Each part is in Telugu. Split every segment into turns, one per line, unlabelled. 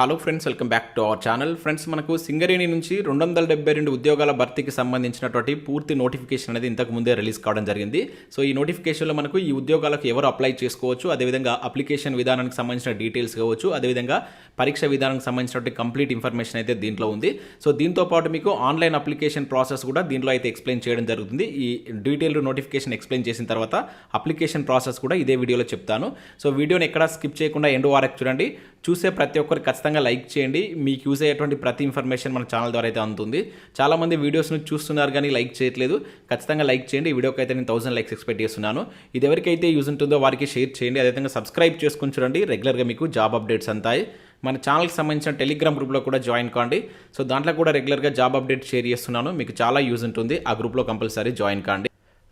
Hello friends welcome back to our channel friends మనకు సింగరేణి నుంచి రెండు వందల డెబ్బై రెండు ఉద్యోగాల భర్తీకి సంబంధించినటువంటి పూర్తి నోటిఫికేషన్ అనేది ఇంతకు ముందే రిలీజ్ కావడం జరిగింది. సో ఈ నోటిఫికేషన్లో మనకు ఈ ఉద్యోగాలకు ఎవరు అప్లై చేసుకోవచ్చు అదేవిధంగా అప్లికేషన్ విధానానికి సంబంధించిన డీటెయిల్స్ కావచ్చు అదేవిధంగా పరీక్ష విధానానికి సంబంధించినటువంటి కంప్లీట్ ఇన్ఫర్మేషన్ అయితే దీంట్లో ఉంది. సో దీంతో పాటు మీకు ఆన్లైన్ అప్లికేషన్ ప్రాసెస్ కూడా దీంట్లో అయితే ఎక్స్ప్లెయిన్ చేయడం జరుగుతుంది. ఈ డీటెయిల్ నోటిఫికేషన్ ఎక్స్ప్లెయిన్ చేసిన తర్వాత అప్లికేషన్ ప్రాసెస్ కూడా ఇదే వీడియోలో చెప్తాను. సో వీడియోని ఎక్కడ స్కిప్ చేయకుండా ఎండ్ వారకు చూడండి. చూసే ప్రతి ఒక్కరు ఖచ్చితంగా లైక్ చేయండి. మీకు యూజ్ అయ్యేటువంటి ప్రతి ఇన్ఫర్మేషన్ మన ఛానల్ ద్వారా అయితే అందుతుంది. చాలామంది వీడియోస్ను చూస్తున్నారు కానీ లైక్ చేయట్లేదు. ఖచ్చితంగా లైక్ చేయండి. ఈ వీడియోకి అయితే నేను థౌసండ్ లైక్స్ ఎక్స్పెక్ట్ చేస్తున్నాను. ఇది ఎవరికైతే యూజ్ ఉంటుందో వారికి షేర్ చేయండి. అదేవిధంగా సబ్స్క్రైబ్ చేసుకుని చూడండి. రెగ్యులర్గా మీకు జాబ్ అప్డేట్స్ అంతాయి. మన ఛానల్కి సంబంధించిన టెలిగ్రామ్ గ్రూప్లో కూడా జాయిన్ కాండి. సో దాంట్లో కూడా రెగ్యులర్గా జాబ్ అప్డేట్ షేర్ చేస్తున్నాను. మీకు చాలా యూజ్ ఉంటుంది. ఆ గ్రూప్లో కంపల్సరీ జాయిన్ కాండి.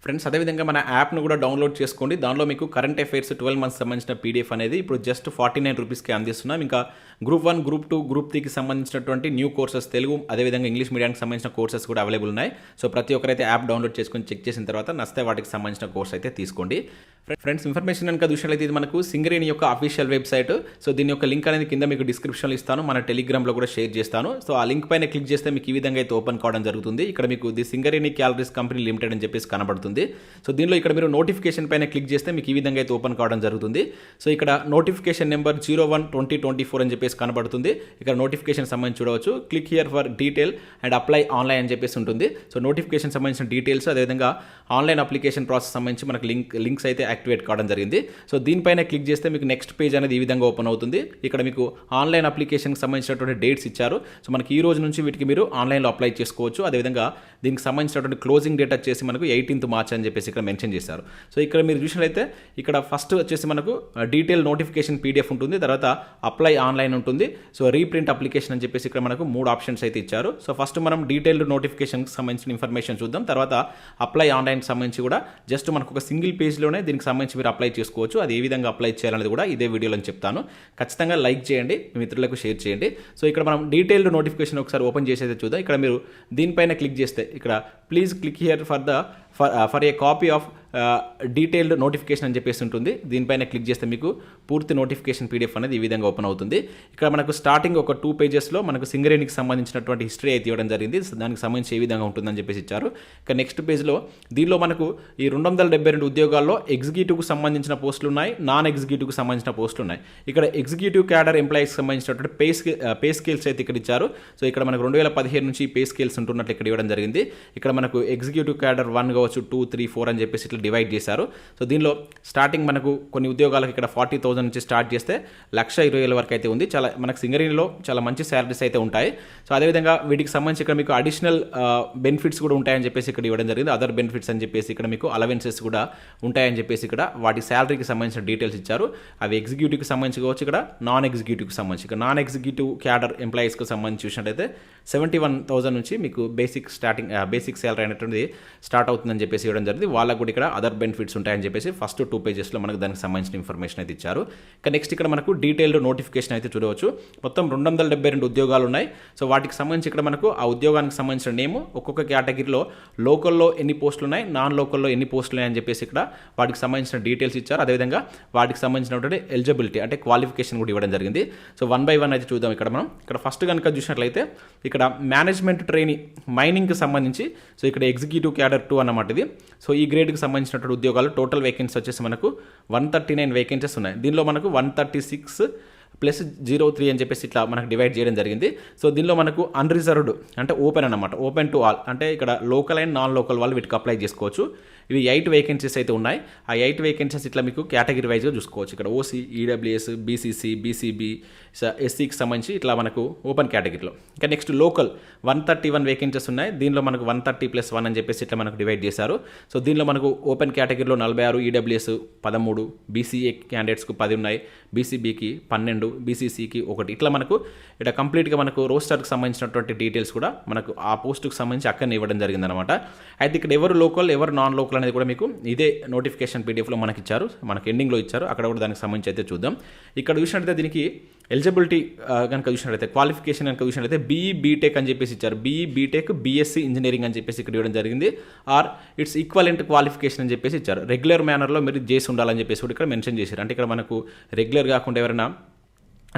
ఫ్రెండ్స్ అదేవిధంగా మన యాప్ను కూడా డౌన్లోడ్ చేసుకోండి. దానిలో మీకు కరెంట్ అఫైర్స్ ట్వెల్వ్ మంత్స్ సంబంధించిన పీడిఎఫ్ అనేది ఇప్పుడు జస్ట్ ఫార్టీ నైన్ రూపీస్కి అందిస్తున్నాం. ఇంకా group one group two group త్రీకి సంబంధించినటువంటి న్యూ కోర్సెస్ తెలుగు అదేవిధంగా ఇంగ్లీష్ మీడియానికి సంబంధించిన కోర్సెస్ కూడా అవైలబుల్ ఉన్నాయి. సో ప్రతి ఒక్కరైతే యాప్ డౌన్లోడ్ చేసుకొని చెక్ చేసిన తర్వాత నస్తే వాటికి సంబంధించిన కోర్స్ అయితే తీసుకోండి. ఫ్రెండ్స్ ఇన్ఫర్మేషన్ కనుక చూసినట్లయితే ఇది మనకు సింగరేణి యొక్క అఫీషియల్ వెబ్సైట్. సో దీని యొక్క లింక్ అనేది కింద మీకు డిస్క్రిప్షన్లో ఇస్తాను. మన టెలిగ్రామ్లో కూడా షేర్ చేస్తాను. సో ఆ లింక్ పైన క్లిక్ చేస్తే మీకు ఈ విధంగా అయితే ఓపెన్ కావడం జరుగుతుంది. ఇక్కడ మీకు the Singareni collieries company limited అని చెప్పేసి కనబడుతుంది. సో దీనిలో ఇక్కడ మీరు నోటిఫికేషన్ పైన క్లిక్ చేస్తే మీకు ఈ విధంగా అయితే ఓపెన్ కావడం జరుగుతుంది. సో ఇక్కడ notification number zero one twenty twenty four అని చెప్పి చెప్పేసి కనబడుతుంది. ఇక్కడ నోటిఫికేషన్ సంబంధించి చూడవచ్చు. Click here for detail and apply online అని చెప్పేసి ఉంటుంది. సో నోటిఫికేషన్ సంబంధించిన డీటెయిల్స్ అదేవిధంగా ఆన్లైన్ అప్లికేషన్ ప్రాసెస్ సంబంధించి మనకు లింక్ లింక్స్ అయితే యాక్టివేట్ కావడం జరిగింది. సో దీనిపైన క్లిక్ చేస్తే మీకు నెక్స్ట్ పేజ్ అనేది ఈ విధంగా ఓపెన్ అవుతుంది. ఇక్కడ మీకు ఆన్లైన్ అప్లికేషన్కి సంబంధించినటువంటి డేట్స్ ఇచ్చారు. సో మనకి ఈ రోజు నుంచి వీటికి మీరు ఆన్లైన్లో అప్లై చేసుకోవచ్చు. అదేవిధంగా దీనికి సంబంధించినటువంటి క్లోజింగ్ డేట్ వచ్చేసి మనకు ఎయిటీన్త్ మార్చ్ అని చెప్పేసి ఇక్కడ మెన్షన్ చేశారు. సో ఇక్కడ మీరు చూసినట్లయితే ఇక్కడ ఫస్ట్ వచ్చేసి మనకు డీటెయిల్ నోటిఫికేషన్ పీడిఎఫ్ ఉంటుంది. తర్వాత అప్లై ఆన్లైన్ ఉంటుంది. సో రీప్రింట్ అప్లికేషన్ అని చెప్పేసి ఇక్కడ మనకు మూడు ఆప్షన్స్ అయితే ఇచ్చారు. సో ఫస్ట్ మనం డీటెయిల్డ్ నోటిఫికేషన్కి సంబంధించిన ఇన్ఫర్మేషన్ చూద్దాం. తర్వాత అప్లై ఆన్లైన్కి సంబంధించి కూడా జస్ట్ మనకు ఒక సింగిల్ పేజ్లోనే దీనికి సంబంధించి మీరు అప్లై చేసుకోవచ్చు. అది ఏ విధంగా అప్లై చేయాలనేది కూడా ఇదే వీడియోలో చెప్తాను. ఖచ్చితంగా లైక్ చేయండి మీ మిత్రులకు షేర్ చేయండి. సో ఇక్కడ మనం డీటెయిల్డ్ నోటిఫికేషన్ ఒకసారి ఓపెన్ చేసేది చూద్దాం. ఇక్కడ మీరు దీనిపైన క్లిక్ చేస్తే ఇక్కడ please click here for the for for a copy of detailed notification అని చెప్పేసి ఉంటుంది. దీనిపైన క్లిక్ చేస్తే మీకు పూర్తి నోటిఫికేషన్ పీడిఎఫ్ అనేది ఈ విధంగా ఓపెన్ అవుతుంది. ఇక్కడ మనకు స్టార్టింగ్ ఒక టూ పేజెస్లో మనకు సింగరేణికి సంబంధించినటువంటి హిస్టరీ అయితే ఇవ్వడం జరిగింది. దానికి సంబంధించి ఏ విధంగా ఉంటుందని చెప్పేసి ఇచ్చారు. ఇక నెక్స్ట్ పేజ్లో దీనిలో మనకు ఈ రెండు వందల డెబ్బై రెండు ఉద్యోగాల్లో ఎగ్జిక్యూటివ్కి సంబంధించిన పోస్టులు ఉన్నాయి. నాన్ ఎగ్జిక్యూటివ్కి సంబంధించిన పోస్టులు ఉన్నాయి. ఇక్కడ ఎగ్జిక్యూటివ్ క్యాడర్ ఎంప్లాయీస్కి సంబంధించినటువంటి పే పే స్కేల్స్ అయితే ఇక్కడ ఇచ్చారు. సో ఇక్కడ మనకు రెండు వేల పదిహేను నుంచి పే స్కేల్స్ ఉంటున్నట్లు ఇక్కడ ఇవ్వడం జరిగింది. ఇక్కడ మనకు ఎగ్జిక్యూటివ్ క్యాడర్ వన్ కావచ్చు టూ త్రీ ఫోర్ అని చెప్పేసి ఇట్లా డివైడ్ చేశారు. సో దీనిలో స్టార్టింగ్ మనకు కొన్ని ఉద్యోగాలకు ఇక్కడ ఫార్టీ థౌసండ్ నుంచి స్టార్ట్ చేస్తే లక్ష ఇరవై వేల వరకు అయితే ఉంది. చాలా మనకు సింగరేణిలో చాలా మంచి శాలరీస్ అయితే ఉంటాయి. సో అదేవిధంగా వీటికి సంబంధించి ఇక్కడ మీకు అడిషనల్ బెనిఫిట్స్ కూడా ఉంటాయని చెప్పేసి ఇక్కడ ఇవ్వడం జరిగింది. అదర్ బెనిఫిట్స్ అని చెప్పేసి ఇక్కడ మీకు అలవెన్సెస్ కూడా ఉంటాయని చెప్పేసి ఇక్కడ వాటి శాలరీకి సంబంధించిన డీటెయిల్స్ ఇచ్చారు. అవి ఎగ్జిక్యూటివ్కి సంబంధించి కావచ్చు ఇక్కడ నాన్ ఎగ్జిక్యూటివ్కి సంబంధించి. ఇక్కడ నాన్ ఎగ్జిక్యూటివ్ క్యాడర్ ఎంప్లాయీస్కి సంబంధించి చూసినట్టయితే సెవెంటీ వన్ థౌసండ్ నుంచి మీకు బేసిక్ స్టార్టింగ్ బేసిక్ శాలరీ అనేటువంటిది స్టార్ట్ అవుతుందని చెప్పేసి ఇవ్వడం జరిగింది. వాళ్ళకు కూడా ఇక్కడ అదర్ బెనిఫిట్స్ ఉంటాయని చెప్పేసి ఫస్ట్ టూ పేజెస్లో మనకు దానికి సంబంధించిన ఇన్ఫర్మేషన్ అయితే ఇచ్చారు. ఇక నెక్స్ట్ ఇక్కడ మనకు డీటెయిల్డ్ నోటిఫికేషన్ అయితే చూడవచ్చు. మొత్తం రెండు వందల డెబ్బై రెండు ఉద్యోగాలు ఉన్నాయి సో వాటికి సంబంధించి ఇక్కడ మనకు ఆ ఉద్యోగానికి సంబంధించిన నేమ్ ఒక్కొక్క కేటగిరీలో లోకల్లో ఎన్ని పోస్టులు ఉన్నాయి నాన్ లోకల్లో ఎన్ని పోస్టులు ఉన్నాయని చెప్పేసి ఇక్కడ వాటికి సంబంధించిన డీటెయిల్స్ ఇచ్చారు. అదేవిధంగా వాటికి సంబంధించినటువంటి ఎలిజిబిలిటీ అంటే క్వాలిఫికేషన్ కూడా ఇవ్వడం జరిగింది. సో వన్ బై వన్ అయితే చూద్దాం ఇక్కడ మనం. ఇక్కడ ఫస్ట్ కనుక చూసినట్లయితే ఇక్కడ మేనేజ్మెంట్ ట్రైనింగ్ మైనింగ్కి సంబంధించి సో ఇక్కడ ఎగ్జిక్యూటివ్ క్యాడర్ టూ అన్నమాట. ఇది సో ఈ గ్రేడ్కి సంబంధించినటువంటి ఉద్యోగాలు టోటల్ వేకెన్సీ వచ్చేసి మనకు వన్ థర్టీ నైన్ వేకెన్సీస్ ఉన్నాయి. దీనిలో మనకు one thirty six plus zero three అని చెప్పేసి ఇట్లా మనకు డివైడ్ చేయడం జరిగింది. సో దీనిలో మనకు అన్రిజర్వ్డ్ అంటే ఓపెన్ అనమాట ఓపెన్ టు ఆల్ అంటే ఇక్కడ లోకల్ అండ్ నాన్ లోకల్ వాళ్ళు వీటికి అప్లై చేసుకోవచ్చు. ఇవి ఎయిట్ వేకెన్సీస్ అయితే ఉన్నాయి. ఆ ఎయిట్ వేకెన్సీస్ ఇట్లా మీకు కేటగిరీ వైజ్గా చూసుకోవచ్చు. ఇక్కడ ఓసీ ఈడబ్ల్యూఎస్ బీసీసీ బీసీబీ ఎస్సీకి సంబంధించి ఇట్లా మనకు ఓపెన్ కేటగిరీలో ఇంకా next local one thirty one vacancies ఉన్నాయి. దీనిలో మనకు వన్ థర్టీ ప్లస్ వన్ అని చెప్పేసి ఇట్లా మనకు డివైడ్ చేశారు. సో దీనిలో మనకు ఓపెన్ కేటగిరీలో నలభై ఆరు ఈడబ్ల్యూఎస్ పదమూడు బీసీఏ క్యాండిడేట్స్కు పది ఉన్నాయి. బీసీబీకి పన్నెండు బీసీసీకి ఒకటి. ఇట్లా మనకు ఇక్కడ కంప్లీట్గా మనకు రోస్టర్కి సంబంధించినటువంటి డీటెయిల్స్ కూడా మనకు ఆ పోస్టుకు సంబంధించి అక్కడనే ఇవ్వడం జరిగిందనమాట అయితే ఇక్కడ ఎవరు లోకల్ ఎవరు నాన్ లోకల్ అనేది కూడా మీకు ఇదే నోటిఫికేషన్ పీడిఎఫ్లో మనకి ఇచ్చారు మనకి ఎండింగ్లో ఇచ్చారు. అక్కడ కూడా దానికి సంబంధించి అయితే చూద్దాం. ఇక్కడ చూసినట్టయితే దీనికి ఎలిజిబిలిటీ కనుక చూసినట్లయితే క్వాలిఫికేషన్ కనుక చూసినట్లయితే బీఈ బీటెక్ అని చెప్పేసి ఇచ్చారు. బీఈ బీటెక్ బీఎస్సీ ఇంజనీరింగ్ అని చెప్పేసి ఇక్కడ ఇవ్వడం జరిగింది. ఆర్ ఇట్స్ ఈక్వలెంట్ క్వాలిఫికేషన్ అని చెప్పేసి ఇచ్చారు. రెగ్యులర్ మేనర్లో మీరు చేసి ఉండాలని చెప్పేసి కూడా ఇక్కడ మెన్షన్ చేశారు. అంటే ఇక్కడ మనకు రెగ్యులర్ కాకుండా ఎవరైనా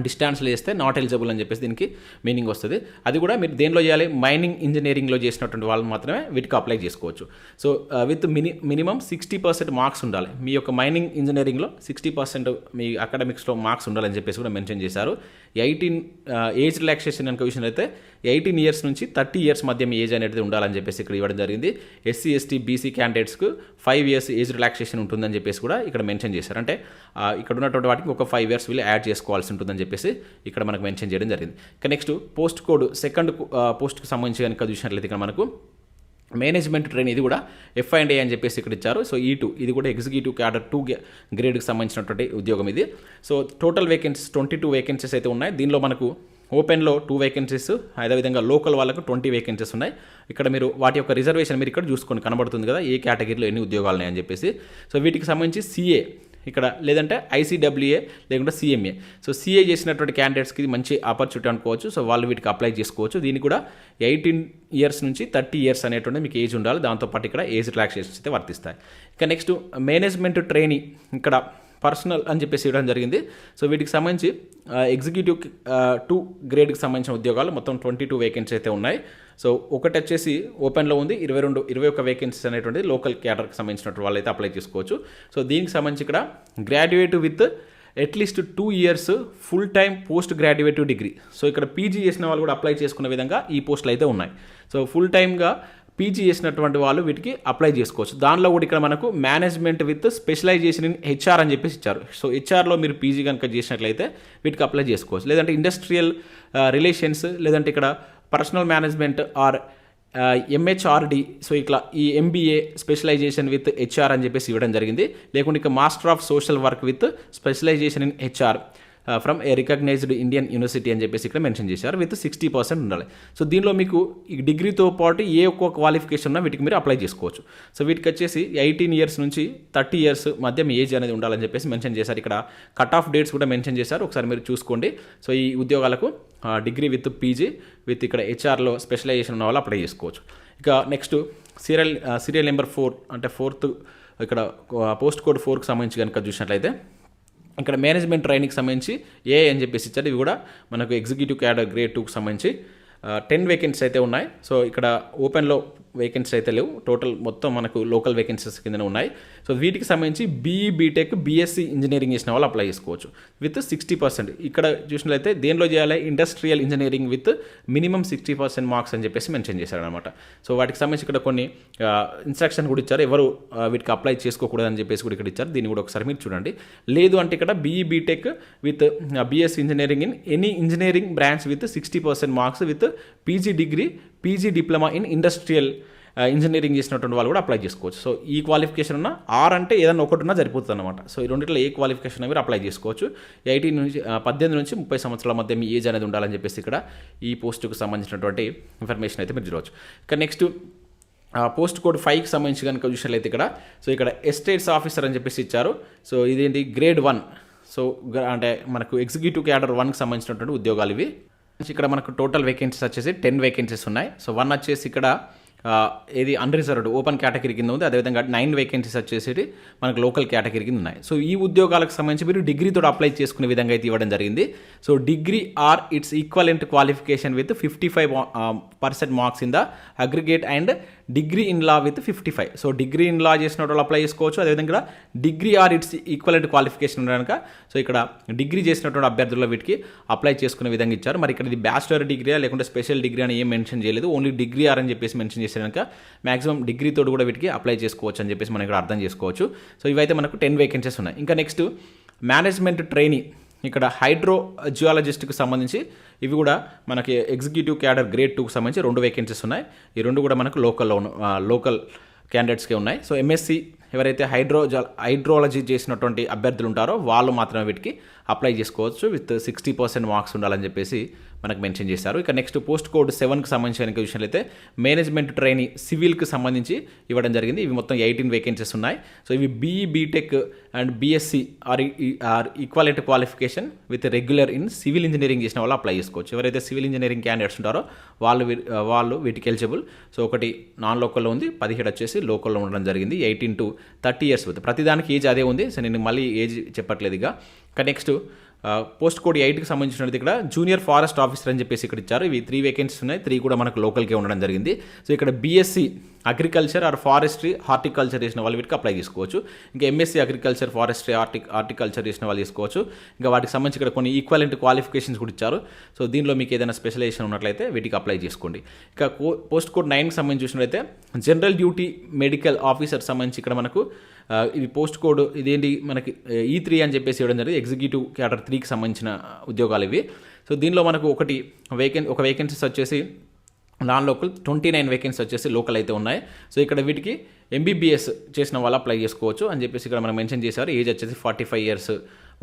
డిస్టాన్స్లో చేస్తే నాట్ ఎలిజిబుల్ అని చెప్పేసి దీనికి మీనింగ్ వస్తుంది. అది కూడా మీరు దేనిలో చేయాలి? మైనింగ్ ఇంజనీరింగ్లో చేసినటువంటి వాళ్ళు మాత్రమే వీటికి అప్లై చేసుకోవచ్చు. So with mini minimum sixty percent marks ఉండాలి. మీ యొక్క మైనింగ్ ఇంజనీరింగ్లో సిక్స్టీ పర్సెంట్ మీ అకాడమిక్స్లో మార్క్స్ ఉండాలని చెప్పేసి కూడా మెన్షన్ చేశారు. ఎయిటీన్ ఏజ్ రిలాక్సేషన్ కనుక విషయం అయితే ఎయిటీన్ ఇయర్స్ నుంచి థర్టీ ఇయర్స్ మధ్య మీ ఏజ్ అనేది ఉండాలని చెప్పేసి ఇక్కడ ఇవ్వడం జరిగింది. ఎస్సీ ఎస్టీ బీసీ క్యాండిడేట్స్కు ఫైవ్ ఇయర్స్ ఏజ్ రిలాక్సేషన్ ఉంటుందని చెప్పేసి కూడా ఇక్కడ మెన్షన్ చేశారు. అంటే ఇక్కడ ఉన్నటువంటి వాటికి ఒక ఫైవ్ ఇయర్స్ వీళ్ళు యాడ్ చేసుకోవాల్సి ఉంటుందని చెప్పేసి ఇక్కడ మనకు మెన్షన్ చేయడం జరిగింది. ఇక నెక్స్ట్ పోస్ట్ కోడ్ సెకండ్ పోస్ట్కి సంబంధించి కనుక చూసినట్లయితే ఇక్కడ మనకు మేనేజ్మెంట్ ట్రైన్ ఇది కూడా ఎఫ్ అండ్ ఏ అని చెప్పేసి ఇక్కడ ఇచ్చారు. సో e ఈ టూ ఇది కూడా ఎగ్జిక్యూటివ్ క్యాడర్ టూ గ్రేడ్కి సంబంధించినటువంటి ఉద్యోగం ఇది. So total vacancies twenty two vacancies అయితే ఉన్నాయి. దీనిలో మనకు ఓపెన్లో టూ వేకెన్సీస్ అదేవిధంగా లోకల్ వాళ్ళకు ట్వంటీ వేకెన్సీస్ ఉన్నాయి. ఇక్కడ మీరు వాటి యొక్క రిజర్వేషన్ మీరు ఇక్కడ చూసుకొని కనబడుతుంది కదా ఏ కేటగిరీలో ఎన్ని ఉద్యోగాలు ఉన్నాయని చెప్పేసి. సో వీటికి సంబంధించి సీఏ ఇక్కడ లేదంటే ఐసీడబ్ల్యూఏ లేకుంటే సీఎంఏ సో సీఏ చేసినటువంటి క్యాండిడేట్స్కి మంచి ఆపర్చునిటీ అనుకోవచ్చు. సో వాళ్ళు వీటికి అప్లై చేసుకోవచ్చు. దీనికి కూడా ఎయిటీన్ ఇయర్స్ నుంచి థర్టీ ఇయర్స్ అనేటువంటి మీకు ఏజ్ ఉండాలి. దాంతోపాటు ఇక్కడ ఏజ్ రిలాక్సేషన్స్ అయితే వర్తిస్తాయి. ఇక నెక్స్ట్ మేనేజ్మెంట్ ట్రైనింగ్ ఇక్కడ పర్సనల్ అని చెప్పేసి ఇవ్వడం జరిగింది. సో వీటికి సంబంధించి ఎగ్జిక్యూటివ్ టూ గ్రేడ్కి సంబంధించిన ఉద్యోగాలు మొత్తం ట్వంటీ టూ వేకెన్సీ అయితే ఉన్నాయి. సో ఒకటి వచ్చేసి ఓపెన్లో ఉంది ఇరవై రెండు ఇరవై ఒక్క వేకెన్సీస్ అనేటువంటి లోకల్ క్యాడర్కి సంబంధించినటువంటి వాళ్ళైతే అప్లై చేసుకోవచ్చు. సో దీనికి సంబంధించి ఇక్కడ graduate with at least two years full time post graduate degree so ఇక్కడ పీజీ చేసిన వాళ్ళు కూడా అప్లై చేసుకునే విధంగా ఈ పోస్టులు అయితే ఉన్నాయి. సో ఫుల్ టైమ్గా పీజీ చేసినటువంటి వాళ్ళు వీటికి అప్లై చేసుకోవచ్చు. దానిలో కూడా ఇక్కడ మనకు management with specialization in HR అని చెప్పేసి ఇచ్చారు. సో హెచ్ఆర్లో మీరు పీజీ కనుక చేసినట్లయితే వీటికి అప్లై చేసుకోవచ్చు. లేదంటే ఇండస్ట్రియల్ రిలేషన్స్ లేదంటే ఇక్కడ personnel management or MHRD so ఇట్లా ఈ ఎంబీఏ స్పెషలైజేషన్ విత్ హెచ్ఆర్ అని చెప్పేసి ఇవ్వడం జరిగింది. లేకుంటే ఇక master of social work with specialization in HR. From a recognized Indian university అని చెప్పేసి ఇక్కడ మెన్షన్ చేశారు విత్ సిక్స్టీ పర్సెంట్ ఉండాలి. సో దీనిలో మీకు ఈ డిగ్రీతో పాటు ఏ ఒక్క క్వాలిఫికేషన్ ఉన్నా వీటికి మీరు అప్లై చేసుకోవచ్చు. సో వీటికి వచ్చేసి ఎయిటీన్ ఇయర్స్ నుంచి థర్టీ ఇయర్స్ మధ్య మీ ఏజ్ అనేది ఉండాలని చెప్పేసి మెన్షన్ చేశారు. ఇక్కడ కట్ ఆఫ్ డేట్స్ కూడా మెన్షన్ చేశారు. ఒకసారి మీరు చూసుకోండి. సో ఈ ఉద్యోగాలకు డిగ్రీ విత్ పీజీ విత్ ఇక్కడ హెచ్ఆర్లో స్పెషలైజేషన్ ఉన్న వాళ్ళు అప్లై చేసుకోవచ్చు. ఇక next serial serial number four అంటే ఫోర్త్ ఇక్కడ పోస్ట్ కోడ్ ఫోర్కి సంబంధించి కనుక చూసినట్లయితే ఇక్కడ మేనేజ్మెంట్ ట్రైనింగ్కి సంబంధించి ఏ అని చెప్పేసి ఇచ్చారు ఇవి కూడా మనకు ఎగ్జిక్యూటివ్ క్యాడర్ గ్రేడ్ టూకి సంబంధించి. టెన్ వేకెన్సీ అయితే ఉన్నాయి. సో ఇక్కడ ఓపెన్లో వేకెన్సీ అయితే లేవు. టోటల్ మొత్తం మనకు లోకల్ వేకెన్సీస్ కిందనే ఉన్నాయి. సో వీటికి సంబంధించి బీఈ బీటెక్ బీఎస్సీ ఇంజనీరింగ్ చేసిన వాళ్ళు అప్లై చేసుకోవచ్చు. విత్ సిక్స్టీ పర్సెంట్ ఇక్కడ చూసినట్లయితే దేనిలో చేయాలి? Industrial engineering with minimum sixty percent marks అని చెప్పేసి మెన్షన్ చేశారనమాట సో వాటికి సంబంధించి ఇక్కడ కొన్ని ఇన్స్ట్రక్షన్ కూడా ఇచ్చారు. ఎవరు వీటికి అప్లై చేసుకోకూడదు అని చెప్పేసి కూడా ఇక్కడ ఇచ్చారు. దీన్ని కూడా ఒకసారి మీరు చూడండి. లేదు అంటే ఇక్కడ BE BTech with BS engineering in any engineering branch with sixty percent marks with PG degree PG diploma in industrial engineering చేసినటువంటి వాళ్ళు కూడా అప్లై చేసుకోవచ్చు. సో ఈ క్వాలిఫికేషన్ ఉన్న ఆర్ అంటే ఏదైనా ఒకటి ఉన్నా సరిపోతుంది అనమాట సో ఈ రెండిట్లో ఏ క్వాలిఫికేషన్ మీరు అప్లై చేసుకోవచ్చు. ఎయిటీన్ నుంచి పద్దెనిమిది నుంచి ముప్పై సంవత్సరాల మధ్య మీ ఏజ్ అనేది ఉండాలని చెప్పేసి ఇక్కడ ఈ పోస్టుకు సంబంధించినటువంటి ఇన్ఫర్మేషన్ అయితే మీరు చూడవచ్చు. ఇక నెక్స్ట్ పోస్ట్ కోడ్ ఫైవ్కి సంబంధించి కనుక చూసినట్లయితే ఇక్కడ సో ఇక్కడ ఎస్టేట్స్ ఆఫీసర్ అని చెప్పేసి ఇచ్చారు. సో ఇదేంటి? Grade one. సో అంటే మనకు ఎగ్జిక్యూటివ్ క్యాడర్ వన్కి సంబంధించినటువంటి ఉద్యోగాలు ఇవి. ఇక్కడ మనకు టోటల్ వేకెన్సీస్ వచ్చేసి టెన్ వేకెన్సీస్ ఉన్నాయి. సో వన్ వచ్చేసి ఇక్కడ ఏది అన్రిజర్వ్డ్ ఓపెన్ కేటగిరీ కింద ఉంది. అదేవిధంగా నైన్ వేకెన్సీస్ వచ్చేసి మనకు లోకల్ కేటగిరీ కింద ఉన్నాయి. సో ఈ ఉద్యోగాలకు సంబంధించి మీరు డిగ్రీతో అప్లై చేసుకునే విధంగా అయితే ఇవ్వడం జరిగింది. So degree or its equivalent qualification with fifty five percent marks in the aggregate and degree in law with fifty five. So degree in law చేసిన వాళ్ళు అప్లై చేసుకోవచ్చు. అదేవిధంగా degree or its equivalent qualification కనుక సో ఇక్కడ డిగ్రీ చేసినటువంటి అభ్యర్థుల వీటికి అప్లై చేసుకునే విధంగా ఇచ్చారు. మరి ఇక్కడ ఇది బ్యాచిలర్ డిగ్రీ లేకుంటే స్పెషల్ డిగ్రీ అని ఏం మెన్షన్ చేయలేదు. ఓన్లీ డిగ్రీ ఆర్ అని చెప్పేసి మెన్షన్ చేశారు కనుక మాక్సిమం డిగ్రీ తోడు కూడా వీటికి అప్లై చేసుకోవచ్చు అని చెప్పేసి మనం ఇక్కడ అర్థం చేసుకోవచ్చు. సో ఇవైతే మనకు టెన్ వేకెన్సీస్ ఉన్నాయి. ఇంకా నెక్స్ట్ మేనేజ్మెంట్ ట్రైనింగ్ ఇక్కడ హైడ్రో జియాలజిస్ట్కి సంబంధించి ఇవి కూడా మనకి ఎగ్జిక్యూటివ్ క్యాడర్ గ్రేడ్ టూకి సంబంధించి రెండు వేకెన్సీస్ ఉన్నాయి. ఈ రెండు కూడా మనకు లోకల్లో ఉన్న లోకల్ క్యాండిడేట్స్కే ఉన్నాయి. సో ఎంఎస్సి ఎవరైతే హైడ్రో హైడ్రాలజీ చేసినటువంటి అభ్యర్థులు ఉంటారో వాళ్ళు మాత్రమే వీటికి అప్లై చేసుకోవచ్చు. విత్ సిక్స్టీ పర్సెంట్ మార్క్స్ ఉండాలని చెప్పేసి మనకు మెన్షన్ చేశారు. ఇక నెక్స్ట్ పోస్ట్ కోడ్ సెవెన్కి సంబంధించిన విషయాలైతే మేనేజ్మెంట్ ట్రైనింగ్ సివిల్కి సంబంధించి ఇవ్వడం జరిగింది. ఇవి మొత్తం ఎయిటీన్ వేకెన్సీస్ ఉన్నాయి. సో ఇవి BE BTech and BSc or or equality qualification with regular in civil engineering చేసిన వాళ్ళు అప్లై చేసుకోవచ్చు. ఎవరైతే సివిల్ ఇంజనీరింగ్ క్యాండిడేట్స్ ఉంటారో వాళ్ళు వీ- వాళ్ళు వీటికి ఎలిజిబుల్ సో ఒకటి నాన్ లోకల్లో ఉంది పదిహేడు వచ్చేసి లోకల్లో ఉండడం జరిగింది. ఎయిటీన్ టు థర్టీ ఇయర్స్ ప్రతిదానికి ఏజ్ అదే ఉంది. సో నేను మళ్ళీ ఏజ్ చెప్పట్లేదు ఇక. నెక్స్ట్ పోస్ట్ కోడ్ ఎయిట్కి సంబంధించినది ఇక్కడ. జూనియర్ ఫారెస్ట్ ఆఫీసర్ అని చెప్పేసి ఇక్కడ ఇచ్చారు. ఇవి త్రీ వేకెన్సీస్ ఉన్నాయి. త్రీ కూడా మనకు లోకల్కే ఉండడం జరిగింది. సో ఇక్కడ BSc agriculture or forestry horticulture చేసిన వాళ్ళు వీటికి అప్లై చేసుకోవచ్చు. ఇంకా ఎంఎస్సీ అగ్రికల్చర్ ఫారెస్ట్రీ ఆర్టి హార్టికల్చర్ చేసిన వాళ్ళు చేసుకోవచ్చు. ఇంకా వాటికి సంబంధించి ఇక్కడ కొన్ని ఈక్వలెంట్ క్వాలిఫికేషన్స్ కూడా ఇచ్చారు. సో దీనిలో మీకు ఏదైనా స్పెషలైజేషన్ ఉన్నట్లయితే వీటికి అప్లై చేసుకోండి. ఇంకా కో పోస్ట్ కోడ్ నైన్కి సంబంధించి చూసినట్లయితే జనరల్ డ్యూటీ మెడికల్ ఆఫీసర్ సంబంధించి ఇక్కడ మనకు ఇది పోస్ట్ కోడ్ ఇదేంటి మనకి ఈ త్రీ e అని చెప్పేసి ఇవ్వడం జరిగింది. ఎగ్జిక్యూటివ్ క్యాటర్ త్రీకి సంబంధించిన ఉద్యోగాలు ఇవి. సో దీనిలో మనకు ఒకటి వేకెన్ ఒక వేకెన్సీస్ వచ్చేసి non local twenty nine vacancy వచ్చేసి లోకల్ అయితే ఉన్నాయి. సో ఇక్కడ వీటికి ఎంబీబీఎస్ చేసిన వాళ్ళు అప్లై చేసుకోవచ్చు అని చెప్పేసి ఇక్కడ మనం మెన్షన్ చేశారు. ఏజ్ వచ్చేసి ఫార్టీ ఫైవ్ ఇయర్స్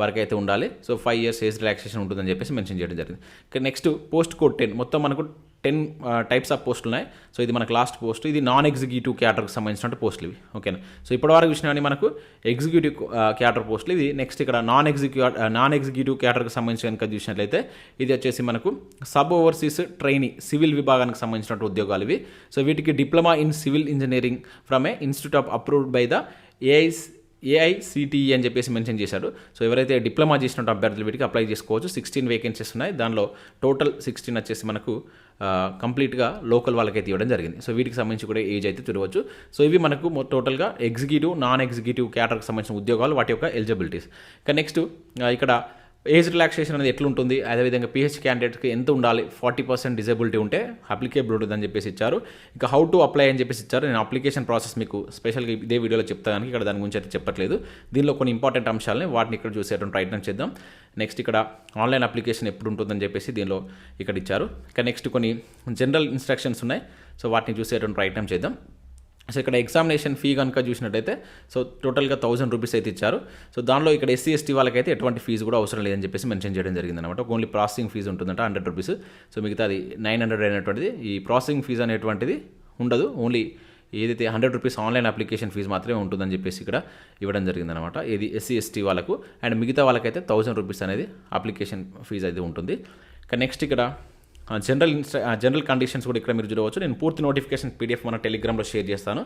వరకు అయితే ఉండాలి. So five years age relaxation ఉంటుందని చెప్పేసి మెన్షన్ చేయడం జరిగింది. ఇక నెక్స్ట్ పోస్ట్ కోడ్ టెన్ మొత్తం మనకు టెన్ టైప్స్ ఆఫ్ పోస్టులు ఉన్నాయి. సో ఇది మనకు లాస్ట్ పోస్ట్ ఇది నాన్ ఎగ్జిక్యూటివ్ క్యాటర్కి సంబంధించిన పోస్టులు ఇవి. ఓకేనా సో ఇప్పటివరకు విషయాన్ని మనకు ఎగ్జిక్యూటివ్ క్యాటర్ పోస్టులు ఇది నెక్స్ట్ ఇక్కడ నాన్ ఎగ్జిక్యూ నాన్ ఎగ్జిక్యూటివ్ క్యాటర్కి సంబంధించి కనుక చూసినట్లయితే ఇది వచ్చేసి మనకు సబ్ ఓవర్సీస్ ట్రైనీ సివిల్ విభాగానికి సంబంధించిన ఉద్యోగాలు ఇవి. సో వీటికి diploma in civil engineering from a institute of approved by the AIs AICTE అని చెప్పేసి మెన్షన్ చేశారు సో ఎవరైతే డిప్లొమా చేసినట్టు అభ్యర్థులు వీటికి అప్లై చేసుకోవచ్చు. సిక్స్టీన్ వేకెన్సీస్ ఉన్నాయి. దానిలో టోటల్ సిక్స్టీన్ వచ్చేసి మనకు కంప్లీట్గా లోకల్ వాళ్ళకైతే ఇవ్వడం జరిగింది. సో వీటికి సంబంధించి కూడా ఏజ్ అయితే తిరగవచ్చు సో ఇవి మనకు టోటల్గా ఎగ్జిక్యూటివ్ నాన్ ఎగ్జిక్యూటివ్ క్యాటర్కి సంబంధించిన ఉద్యోగాలు వాటి యొక్క ఎలిజిబిలిటీస్ ఇక నెక్స్ట్ ఇక్కడ ఏజ్ రిలాక్సేషన్ అనేది ఎట్లుంటుంది? అదేవిధంగా పిహెచ్ క్యాండిడేట్కి ఎంత ఉండాలి? ఫార్టీ పర్సెంట్ డిజబిలిటీ ఉంటే అప్లికేబుల్ ఉంటుందని చెప్పేసి ఇచ్చారు. ఇంకా హౌ టు అప్లై అని చెప్పేసి ఇచ్చారు. నేను అప్లికేషన్ ప్రాసెస్ మీకు స్పెషల్గా ఇదే వీడియోలో చెప్తాను ఇక్కడ దాని గురించి అయితే చెప్పట్లేదు. దీనిలో కొన్ని ఇంపార్టెంట్ అంశాలని వాటిని ఇక్కడ చూసేటువంటి ప్రయత్నం చేద్దాం. నెక్స్ట్ ఇక్కడ ఆన్లైన్ అప్లికేషన్ ఎప్పుడు ఉంటుందని చెప్పేసి దీనిలో ఇక్కడ ఇచ్చారు. ఇక నెక్స్ట్ కొన్ని జనరల్ ఇన్స్ట్రక్షన్స్ ఉన్నాయి. సో వాటిని చూసేటువంటి ప్రయత్నం చేద్దాం. సో ఇక్కడ ఎగ్జామినేషన్ ఫీ కనుక చూసినట్టయితే సో టోటల్గా థౌసండ్ రూపీస్ అయితే ఇచ్చారు. సో దానిలో ఇక్కడ ఎస్సీ ఎస్టీ వాళ్ళకైతే ఎటువంటి ఫీజు కూడా అవసరం లేదని చెప్పేసి మెన్షన్ చేయడం జరిగింది అనమాట ఓన్లీ ప్రాసెసింగ్ ఫీజు ఉంటుందంట హండ్రెడ్ రూపీస్ సో మిగతాది నైన్ హండ్రెడ్ అయినటువంటిది ఈ ప్రాసెసింగ్ ఫీజు అనేటువంటిది ఉండదు. ఓన్లీ ఏదైతే hundred rupees online application fee మాత్రమే ఉంటుందని చెప్పేసి ఇక్కడ ఇవ్వడం జరిగిందనమాట ఇది ఎస్సీ ఎస్టీ వాళ్ళకు. అండ్ మిగతా వాళ్ళకైతే థౌసండ్ రూపీస్ అనేది అప్లికేషన్ ఫీజు అయితే ఉంటుంది. ఇక నెక్స్ట్ ఇక్కడ జనరల్ ఇన్స్ట్ర జనరల్ కండిషన్స్ కూడా ఇక్కడ మీరు చూడవచ్చు. నేను పూర్తి నోటిఫికేషన్ పీడిఎఫ్ మన టెలిగ్రామ్లో షేర్ చేస్తాను.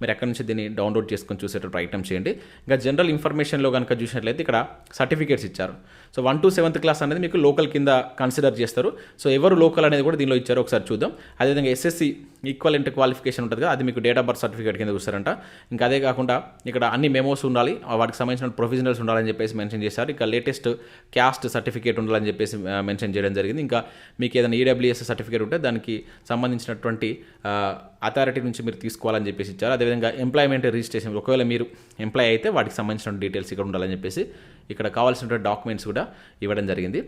మీరు ఎక్కడి నుంచి దీన్ని డౌన్లోడ్ చేసుకొని చూసేటట్టు ప్రయత్నం చేయండి. ఇంకా జనరల్ ఇన్ఫర్మేషన్లో కనుక చూసినట్లయితే ఇక్కడ సర్టిఫికేట్స్ ఇచ్చారు. So one to seventh class అనేది మీకు లోకల్ కింద కన్సిడర్ చేస్తారు. సో ఎవరు లోకల్ అనేది కూడా దీనిలో ఇచ్చారు. ఒకసారి చూద్దాం. అదేవిధంగా ఎస్ఎస్సి ఈక్వలెంట్ క్వాలిఫికేషన్ ఉంటుంది కదా అది మీకు డేట్ ఆఫ్ బర్త్ సర్టిఫికేట్ కింద చూస్తారంట. ఇంకా అదే కాకుండా ఇక్కడ అన్ని మెమోస్ ఉండాలి. వాటికి సంబంధించిన ప్రొవిజనల్స్ ఉండాలని చెప్పేసి మెన్షన్ చేశారు. ఇంకా లేటెస్ట్ క్యాస్ట్ సర్టిఫికేట్ ఉండాలని చెప్పేసి మెన్షన్ చేయడం జరిగింది. ఇంకా మీకు ఏదైనా ఈడబ్ల్యూఎస్ సర్టిఫికేట్ ఉంటే దానికి సంబంధించినటువంటి అథారిటీ నుంచి మీరు తీసుకోవాలని చెప్పేసి ఇచ్చారు. అదేవిధంగా ఎంప్లాయ్మెంట్ రిజిస్ట్రేషన్ ఒకవేళ మీరు ఎంప్లాయ్ అయితే వాటికి సంబంధించిన డీటెయిల్స్ ఇక్కడ ఉండాలని చెప్పేసి ఇక్కడ కావాల్సినటువంటి డాక్యుమెంట్స్ కూడా ఇవ్వడం జరిగింది.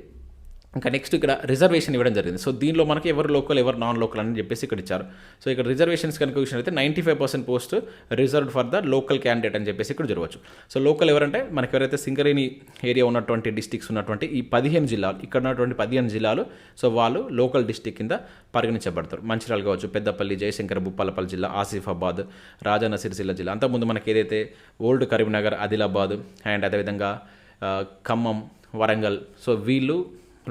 ఇంకా నెక్స్ట్ ఇక్కడ రిజర్వేషన్ ఇవ్వడం జరిగింది. సో దీనిలో మనకి ఎవరు లోకల్ ఎవరు నాన్ లోకల్ అని చెప్పేసి ఇక్కడ ఇచ్చారు. సో ఇక్కడ రిజర్వేషన్స్ కనుక చూసినట్లయితే ninety five percent post reserved for the local candidate అని చెప్పేసి ఇక్కడ జరగవచ్చు సో లోకల్ ఎవరంటే మనకి ఎవరైతే సింగరేణి ఏరియా ఉన్నటువంటి డిస్టిక్స్ ఉన్నటువంటి ఈ పదిహేను జిల్లాలు ఇక్కడ ఉన్నటువంటి పదిహేను జిల్లాలు సో వాళ్ళు లోకల్ డిస్టిక్ కింద పరిగణించబడతారు. మంచిర్యాల కావచ్చు పెద్దపల్లి జయశంకర్ భూపాలపల్లి జిల్లా ఆసిఫాబాద్ రాజన్న సిరిసిల్ల జిల్లా. అంతకుముందు మనకి ఏదైతే ఓల్డ్ కరీంనగర్ ఆదిలాబాద్ అండ్ అదేవిధంగా ఖమ్మం వరంగల్. సో వీళ్ళు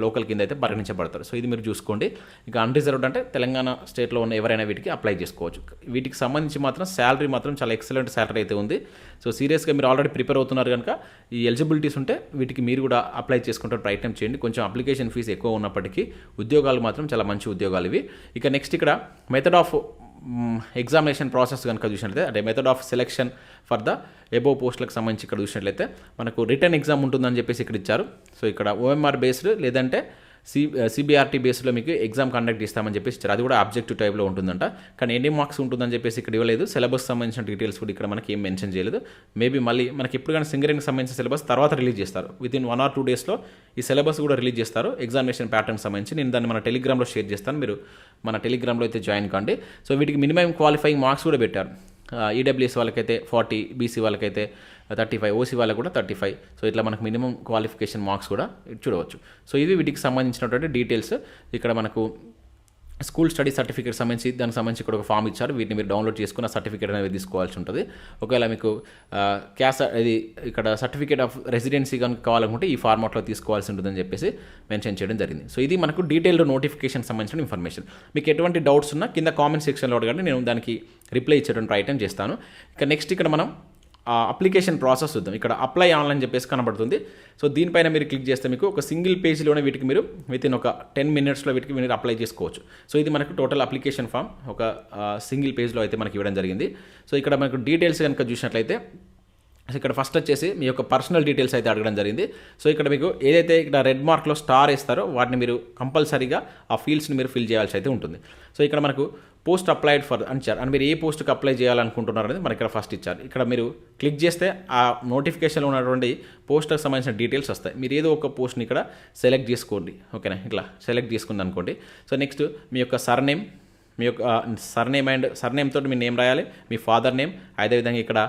లోకల్ కింద అయితే పరిగణించబడతారు. సో ఇది మీరు చూసుకోండి. ఇక అన్రిజర్వ్డ్ అంటే తెలంగాణ స్టేట్లో ఉన్న ఎవరైనా వీటికి అప్లై చేసుకోవచ్చు. వీటికి సంబంధించి మాత్రం శాలరీ మాత్రం చాలా ఎక్సలెంట్ శాలరీ అయితే ఉంది. సో సీరియస్గా మీరు ఆల్రెడీ ప్రిపేర్ అవుతున్నారు కనుక ఈ ఎలిజిబిలిటీస్ ఉంటే వీటికి మీరు కూడా అప్లై చేసుకుంటే ప్రయత్నం చేయండి. కొంచెం అప్లికేషన్ ఫీజు ఎక్కువ ఉన్నప్పటికీ ఉద్యోగాలు మాత్రం చాలా మంచి ఉద్యోగాలు ఇవి. ఇక నెక్స్ట్ ఇక్కడ మెథడ్ ఆఫ్ ఎగ్జామినేషన్ ప్రాసెస్ కనుక చూసినట్లయితే అంటే method of selection for the above పోస్టులకు సంబంధించి ఇక్కడ చూసినట్లయితే మనకు రిటర్న్ ఎగ్జామ్ ఉంటుందని చెప్పేసి ఇక్కడ ఇచ్చారు. సో ఇక్కడ ఓఎంఆర్ బేస్డ్ లేదంటే సి సిబిఆర్టీ బేస్లో మీకు ఎగ్జామ్ కండక్ట్ చేస్తామని చెప్పేసి ఇచ్చారు. అది కూడా ఆబ్జెక్టివ్ టైప్లో ఉంటుందంట. కానీ ఎన్ని మార్క్స్ ఉంటుందని చెప్పేసి ఇక్కడ ఇవ్వలేదు. సిలబస్ సంబంధించిన డీటెయిల్స్ కూడా ఇక్కడ మనకి ఏం మెన్షన్ చేయలేదు. మేబీ మళ్ళీ మనకి ఎప్పుడు కానీ సింగరింగ్కి సంబంధించిన సిలబస్ తర్వాత రిలీజ్ చేస్తారు. Within one or two డేస్లో ఈ సిలబస్ కూడా రిలీజ్ చేస్తారు. ఎగ్జామినేషన్ ప్యాటర్న్ సంబంధించి నేను దాన్ని మన టెలిగ్రామ్లో షేర్ చేస్తాను. మీరు మన టెలిగ్రామ్లో అయితే జాయిన్ కాండి. సో వీటికి మినిమం క్వాలిఫైయింగ్ మార్క్స్ కూడా పెట్టారు. ఈడబ్ల్యూఎస్ వాళ్ళకైతే ఫార్టీ బీసీ వాళ్ళకైతే థర్టీ ఫైవ్ ఓసీ వాళ్ళకి కూడా థర్టీ ఫైవ్. సో ఇట్లా మనకు మినిమం క్వాలిఫికేషన్ మార్క్స్ కూడా చూడవచ్చు. సో ఇవి వీటికి సంబంధించినటువంటి డీటెయిల్స్ ఇక్కడ మనకు స్కూల్ స్టడీ సర్టిఫికేట్ సంబంధించి దానికి సంబంధించి ఇక్కడ ఒక ఫామ్ ఇచ్చారు. వీటిని మీరు డౌన్లోడ్ చేసుకున్న సర్టిఫికేట్ అనేది తీసుకోవాల్సి ఉంటుంది. ఒకవేళ మీకు క్యాస్ ఇది ఇక్కడ సర్టిఫికేట్ ఆఫ్ రెసిడెన్సీ కనుక కావాలనుకుంటే ఈ ఫార్మాట్లో తీసుకోవాల్సి ఉంటుందని చెప్పేసి మెన్షన్ చేయడం జరిగింది. సో ఇది మనకు డీటెయిల్డ్ నోటిఫికేషన్ సంబంధించిన ఇన్ఫర్మేషన్. మీకు ఎటువంటి డౌట్స్ ఉన్నా కింద కామెంట్ సెక్షన్లో అడగండి. నేను దానికి రిప్లై ఇచ్చేటువంటి ప్రయత్నం చేస్తాను. ఇక నెక్స్ట్ ఇక్కడ మనం అప్లికేషన్ ప్రాసెస్ చూద్దాం. ఇక్కడ అప్లై ఆన్లైన్ చెప్పేసి కనబడుతుంది. సో దీనిపైన మీరు క్లిక్ చేస్తే మీకు ఒక సింగిల్ పేజ్లోనే వీటికి మీరు విత్ ఇన్ ఒక టెన్ మినిట్స్లో వీటికి మీరు అప్లై చేసుకోవచ్చు. సో ఇది మనకు టోటల్ అప్లికేషన్ ఫామ్ ఒక సింగిల్ పేజ్లో అయితే మనకి ఇవ్వడం జరిగింది. సో ఇక్కడ మనకు డీటెయిల్స్ కనుక చూసినట్లయితే ఇక్కడ ఫస్ట్ వచ్చేసి మీ యొక్క పర్సనల్ డీటెయిల్స్ అయితే అడగడం జరిగింది. సో ఇక్కడ మీకు ఏదైతే ఇక్కడ రెడ్ మార్క్లో స్టార్ ఇస్తారో వాటిని మీరు కంపల్సరీగా ఆ ఫీల్డ్స్ని మీరు ఫిల్ చేయాల్సి అయితే ఉంటుంది. సో ఇక్కడ మనకు పోస్ట్ అప్లైడ్ ఫర్ అని ఇచ్చారు. అండ్ మీరు ఏ పోస్ట్కి అప్లై చేయాలనుకుంటున్నారు అనేది మనకి ఇక్కడ ఫస్ట్ ఇచ్చారు. ఇక్కడ మీరు క్లిక్ చేస్తే ఆ నోటిఫికేషన్లో ఉన్నటువంటి పోస్ట్కి సంబంధించిన డీటెయిల్స్ వస్తాయి. మీరు ఏదో ఒక పోస్ట్ని ఇక్కడ సెలెక్ట్ చేసుకోండి. ఓకేనా ఇట్లా సెలెక్ట్ చేసుకుంది అనుకోండి. సో నెక్స్ట్ మీ యొక్క సర్నేమ్ మీ యొక్క సర్నేమ్ అండ్ సర్నేమ్ తోటి మీ నేమ్ రాయాలి. మీ ఫాదర్ నేమ్ అదేవిధంగా ఇక్కడ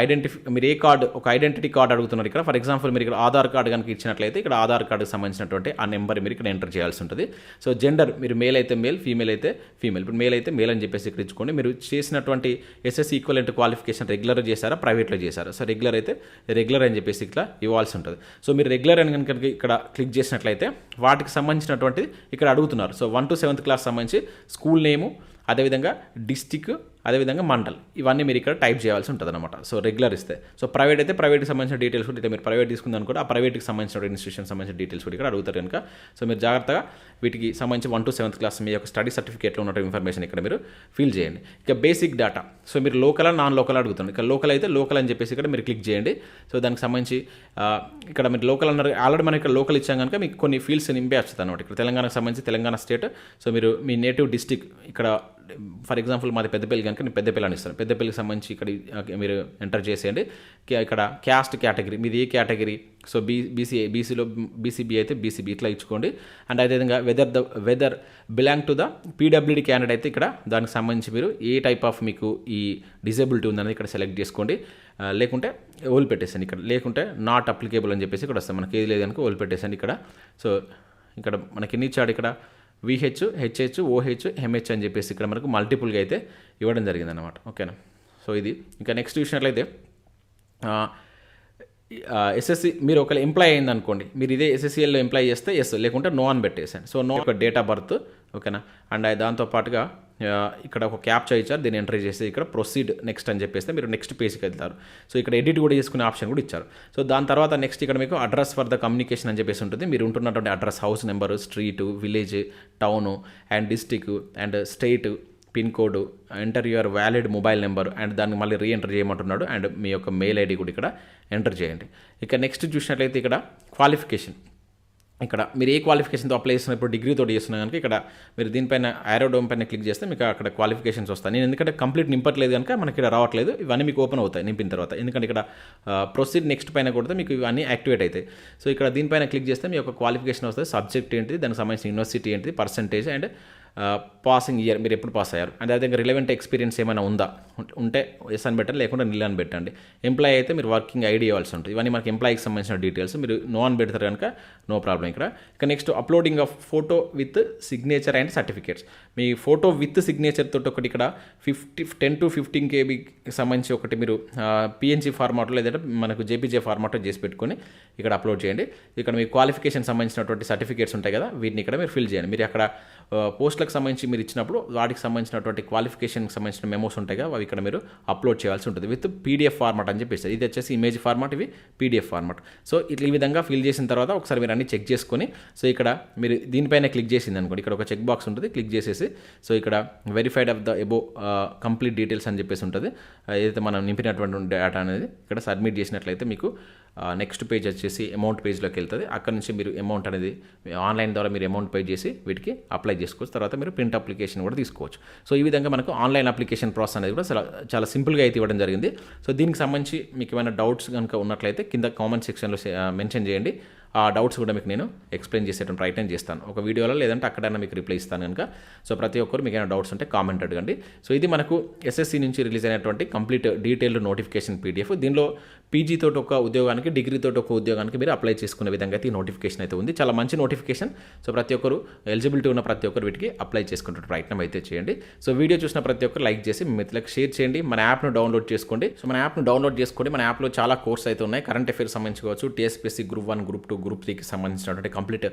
ఐడెంటిఫై మీరు ఏ కార్డు ఒక ఐడెంటిటీ కార్డు అడుగుతున్నారు ఇక్కడ ఫర్ ఎగ్జాంపుల్ మీరు ఇక్కడ ఆధార్ కార్డు కనుక ఇచ్చినట్లయితే ఇక్కడ ఆధార్ కార్డుకి సంబంధించినటువంటి ఆ నెంబర్ మీరు ఇక్కడ ఎంటర్ చేయాల్సి ఉంటుంది. సో జెండర్ మీరు మేల్ అయితే మేల్ ఫీమేల్ అయితే ఫీమేల్ ఇప్పుడు మేల్ అయితే మేల్ అని చెప్పేసి ఇక్కడ ఇచ్చుకోండి. మీరు చేసినటువంటి ఎస్ఎస్సి ఈక్వలెంట్ క్వాలిఫికేషన్ రెగ్యులర్ చేశారా ప్రైవేట్లో చేశారా? సో రెగ్యులర్ అయితే రెగ్యులర్ అని చెప్పేసి ఇట్లా ఇవ్వాల్సి ఉంటుంది. సో మీరు రెగ్యులర్ అని కనుక ఇక్కడ క్లిక్ చేసినట్లయితే వాటికి సంబంధించినటువంటి ఇక్కడ అడుగుతున్నారు. So one to seventh class సంబంధించి స్కూల్ నేము అదేవిధంగా డిస్టిక్ అదేవిధంగా మండల్. ఇవన్నీ మీరు ఇక్కడ టైప్ చేయాల్సి ఉంటుంది అనమాట సో రెగ్యులర్ ఇస్తే. సో ప్రైవేట్ అయితే ప్రైవేట్కి సంబంధించిన డీటెయిల్స్ కూడా ఇట్లా మీరు ప్రైవేట్ తీసుకుందాం కూడా ఆ ప్రైవేట్కి సంబంధించిన ఇన్స్టిట్యూషన్ సంబంధించిన డీటెయిల్స్ కూడా ఇక్కడ అడుగుతారు కనుక. సో మీరు జాగ్రత్తగా వీటికి సంబంధించి వన్ టు సెవెంత్ క్లాస్ మీ యొక్క స్టడీ సర్టిఫికేట్లో ఉన్న ఇన్ఫర్మేషన్ ఇక్కడ మీరు ఫిల్ చేయండి. ఇక బేసిక్ డేటా సో మీరు లోకల్ నాన్ లోకల్ అడుగుతుంది ఇక లోకల్ అయితే లోకల్ అని చెప్పేసి ఇక్కడ మీరు క్లిక్ చేయండి. సో దానికి సంబంధించి ఇక్కడ మీరు లోకల్ అన్నారు. ఆల్రెడీ మనం ఇక్కడ లోకల్ ఇచ్చాం కనుక మీకు కొన్ని ఫీల్డ్స్ నింపే వస్తుంది అనమాట ఇక్కడ తెలంగాణకు సంబంధించి తెలంగాణ స్టేట్ సో మీరు మీ నేటివ్ డిస్టిక్ ఇక్కడ ఫర్ ఎగ్జాంపుల్ మాది పెద్దపల్లి కనుక నేను పెద్దపల్లి అని ఇస్తాను. పెద్దపల్లికి సంబంధించి ఇక్కడ మీరు ఎంటర్ చేసేయండి. ఇక్కడ క్యాస్ట్ కేటగిరీ మీది ఏ కేటగిరీ? సో బీ బీసీ బీసీలో బీసీబీ అయితే బీసీబీ ఇట్లా ఇచ్చుకోండి. అండ్ అదేవిధంగా whether the whether belong to the PWD candidate అయితే ఇక్కడ దానికి సంబంధించి మీరు ఏ టైప్ ఆఫ్ మీకు ఈ డిజేబిలిటీ ఉందనేది ఇక్కడ సెలెక్ట్ చేసుకోండి. లేకుంటే ఓల్ పెట్టేసండి ఇక్కడ. లేకుంటే నాట్ అప్లికేబుల్ అని చెప్పేసి ఇక్కడ వస్తాం మనకి ఏది లేదనుకో ఓల్ పెట్టేసండి ఇక్కడ. సో ఇక్కడ మనకి ఎన్ని ఇచ్చాడు ఇక్కడ? విహెచ్ హెచ్హెచ్ ఓహెచ్ ఎంహెచ్ అని చెప్పేసి ఇక్కడ మనకు మల్టిపుల్గా అయితే ఇవ్వడం జరిగింది అనమాట ఓకేనా? సో ఇది ఇంకా నెక్స్ట్ చూసినట్లయితే ఎస్ఎస్సి మీరు ఒకవేళ ఎంప్లాయ్ అయింది అనుకోండి మీరు ఇదే ఎస్ఎస్సిఎల్లో ఎంప్లాయ్ చేస్తే ఎస్ లేకుంటే నో అని పెట్టేసాను సో నో ఒక డేట్ ఆఫ్ బర్త్ ఓకేనా? అండ్ దాంతో పాటుగా ఇక్కడ ఒక క్యాప్చా ఇచ్చారు దీన్ని ఎంటర్ చేసి ఇక్కడ ప్రొసీడ్ నెక్స్ట్ అని చెప్పేస్తే మీరు నెక్స్ట్ పేజ్కి వెళ్తారు. సో ఇక్కడ ఎడిట్ కూడా చేసుకునే ఆప్షన్ కూడా ఇచ్చారు. సో దాని తర్వాత నెక్స్ట్ ఇక్కడ మీకు అడ్రస్ ఫర్ ద కమ్యూనికేషన్ అని చెప్పేసి ఉంటుంది. మీరు ఉంటున్నటువంటి address house number street village town and district and state pin code enter your valid mobile number and దాన్ని మళ్ళీ రీఎంటర్ చేయమంటున్నాడు. అండ్ మీ యొక్క మెయిల్ ఐడి కూడా ఇక్కడ ఎంటర్ చేయండి. ఇక నెక్స్ట్ చూసినట్లయితే ఇక్కడ క్వాలిఫికేషన్. ఇక్కడ మీరు ఏ క్వాలిఫికేషన్తో అప్లై చేసినప్పుడు ఇప్పుడు డిగ్రీతో చేస్తున్నా కనుక ఇక్కడ మీరు దీనిపైన ఆరోడోమ్ పైన క్లిక్ చేస్తే మీకు అక్కడ క్వాలిఫికేషన్స్ వస్తాయి. నేను ఎందుకంటే కంప్లీట్ నింపట్లేదు కనుక మనకి ఇక్కడ రావట్లేదు. ఇవన్నీ మీకు ఓపెన్ అవుతాయి నింపిన తర్వాత. ఎందుకంటే ఇక్కడ ప్రొసీడ్ నెక్స్ట్ పైన కొడితే మీకు ఇవన్నీ యాక్టివేట్ అవుతాయి. సో ఇక్కడ దీనిపైన క్లిక్ చేస్తే మీ యొక్క క్వాలిఫికేషన్ వస్తుంది సబ్జెక్ట్ ఏంటి దానికి సంబంధించిన యూనివర్సిటీ ఏంటి పర్సంటేజ్ అండ్ పాసింగ్ ఇయర్ మీరు ఎప్పుడు పాస్ అయ్యారు? అండ్ అదే రిలవెంట్ ఎక్స్పీరియన్స్ ఏమైనా ఉందా? ఉంటే- ఎస్ అని పెట్టండి లేకుంటే నిల్ అని పెట్టండి. ఎంప్లాయ్ అయితే మీరు వర్కింగ్ ఐడి ఇవ్వాల్సి ఉంటుంది. ఇవన్నీ మనకి ఎంప్లాయీకి సంబంధించిన డీటెయిల్స్ మీరు నో అని పెడతారు కనుక నో ప్రాబ్లం ఇక్కడ. ఇక next uploading of photo with signature and certificates me photo with signature తోటి ఒకటి ఇక్కడ ఫిఫ్టీ టెన్ టు ఫిఫ్టీన్ కేబీకి సంబంధించి ఒకటి మీరు పిఎన్జీ ఫార్మాట్లో లేదంటే మనకు జేపీజే ఫార్మాట్లో చేసి పెట్టుకొని ఇక్కడ అప్లోడ్ చేయండి. ఇక్కడ మీ క్వాలిఫికేషన్ సంబంధించినటువంటి సర్టిఫికేట్స్ ఉంటాయి కదా వీటిని ఇక్కడ మీరు ఫిల్ చేయండి. మీరు అక్కడ పోస్ట్ కోర్సులకు సంబంధించి మీరు ఇచ్చినప్పుడు వాటికి సంబంధించినటువంటి క్వాలిఫికేషన్కి సంబంధించిన మెమోస్ ఉంటాయి కదా అవి ఇక్కడ మీరు అప్లోడ్ చేయాల్సి ఉంటుంది. విత్ పీడిఎఫ్ ఫార్మాట్ అని చెప్పేసి ఇది వచ్చేసి ఇమేజ్ ఫార్మాట్ ఇవి పీడిఎఫ్ ఫార్మాట్. సో ఇట్లా ఈ విధంగా ఫిల్ చేసిన తర్వాత ఒకసారి మీరు అన్ని చెక్ చేసుకొని సో ఇక్కడ మీరు దీనిపైన క్లిక్ చేసింది అనుకోండి. ఇక్కడ ఒక చెక్ బాక్స్ ఉంటుంది క్లిక్ చేసేసి సో ఇక్కడ verified of the above complete details అని చెప్పేసి ఉంటుంది. ఏదైతే మనం నింపినటువంటి డేటా అనేది ఇక్కడ సబ్మిట్ చేసినట్లయితే మీకు నెక్స్ట్ పేజ్ వచ్చేసి అమౌంట్ పేజ్లోకి వెళ్తుంది. అక్కడ నుంచి మీరు అమౌంట్ అనేది ఆన్లైన్ ద్వారా మీరు అమౌంట్ పే చేసి వీటికి అప్లై చేసుకోవచ్చు. తర్వాత మీరు ప్రింట్ అప్లికేషన్ కూడా తీసుకోవచ్చు. సో ఈ విధంగా మనకు ఆన్లైన్ అప్లికేషన్ ప్రాసెస్ అనేది కూడా చాలా చాలా సింపుల్గా అయితే ఇవ్వడం జరిగింది. సో దీనికి సంబంధించి మీకు ఏమైనా డౌట్స్ కనుక ఉన్నట్లయితే కింద కామెంట్ సెక్షన్లో మెన్షన్ చేయండి. ఆ డౌట్స్ కూడా మీకు నేను ఎక్స్ప్లెయిన్ చేసేటువంటి ప్రయత్నం చేస్తాను. ఒక వీడియోలో లేదంటే అక్కడైనా మీకు రిప్లై ఇస్తాను కనుక. సో ప్రతి ఒక్కరు మీకు ఏమైనా డౌట్స్ ఉంటే కామెంట్ అడగండి సో ఇది మనకు ఎస్ఎస్సి నుంచి రిలీజ్ అయినటువంటి కంప్లీట్ డీటెయిల్డ్ నోటిఫికేషన్ పీడిఎఫ్. దీనిలో పీజీ తోటి ఒక ఉద్యోగానికి డిగ్రీ తోటి ఒక ఉద్యోగానికి మీరు అప్లై చేసుకునే విధంగా అయితే ఈ నోటిఫికేషన్ అయితే ఉంది. చాలా మంచి నోటిఫికేషన్. సో ప్రతి ఒక్కరు ఎలిజిబిలిటీ ఉన్న ప్రతి ఒక్కరు వీటికి అప్లై చేసుకునే ప్రయత్నం అయితే చేయండి. సో వీడియో చూసిన ప్రతి ఒక్కరు లైక్ చేసి మీ మిత్రులకు షేర్ చేయండి. మన యాప్ను డౌన్లోడ్ చేసుకోండి. సో మన యాప్ను డౌన్లోడ్ చేసుకోండి. మన యాప్లో చాలా కోర్స్ అయితే ఉన్నాయి. కరెంట్ అఫేర్స్ సంబంధించి కావచ్చు TSPSC group one group two group త్రీకి సంబంధించినటువంటి కంప్లీట్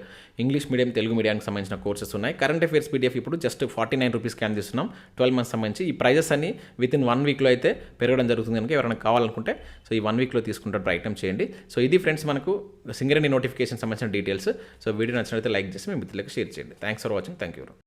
ఇంగ్లీష్ మీడియం తెలుగు మీడియానికి సంబంధించిన కోర్సెస్ ఉన్నాయి. కరెంట్ అఫేర్స్ పీడిఎఫ్ ఇప్పుడు జస్ట్ ఫార్టీ నైన్ రూపీస్ అందిస్తున్నాం ట్వెల్వ్ మంత్స్ సంబంధించి ఈ ప్రైజెస్ అన్ని విత్ ఇన్ వన్ వీక్లో అయితే పెరగడం జరుగుతుంది కనుక ఎవరైనా కావాలనుకుంటే సో ఈ వన్ వీక్లో తీసుకుంటే ప్రయత్నం చేయండి. సో ఇది ఫ్రెండ్స్ మనకు సింగరేణి నోటిఫికేషన్ సంబంధించిన డీటెయిల్స్ సో వీడియో నచ్చినట్లయితే లైక్ చేసి మీ మిత్రులకు షేర్ చేయండి. Thanks for watching thank you